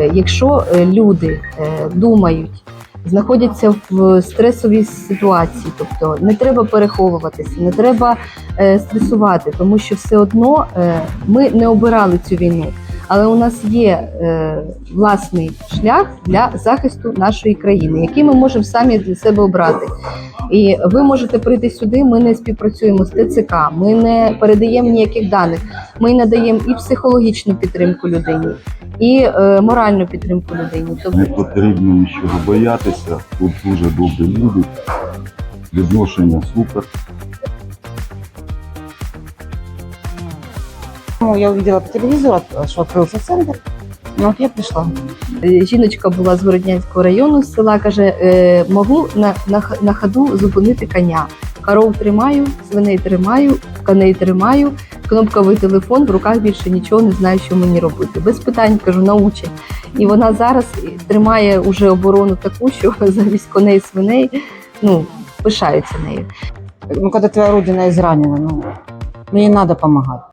Е, Якщо е, люди е, думають, знаходяться в стресовій ситуації, тобто не треба переховуватися, не треба стресувати, тому що все одно ми не обирали цю війну. Але у нас є власний шлях для захисту нашої країни, який ми можемо самі для себе обрати. І ви можете прийти сюди. Ми не співпрацюємо з ТЦК, ми не передаємо ніяких даних. Ми надаємо і психологічну підтримку людині, і е, моральну підтримку людині. Тобто Не потрібно нічого боятися. Тут дуже добрі люди. Відношення супер. Ну, я увидела по телевизору, что открылся центр. Ну, вот я пришла. Е, Жіночка була з Городнянського району з села, каже: е, можу на, на, на ходу зупинити коня. Коров тримаю, свиней тримаю, коней тримаю, кнопковий телефон, в руках більше нічого не знаю, що мені робити. Без питань кажу, научать. І вона зараз тримає уже оборону таку, що замість коней свиней ну, пишаються нею. Ну, когда твоя родина изранена, ну, ей надо помогать.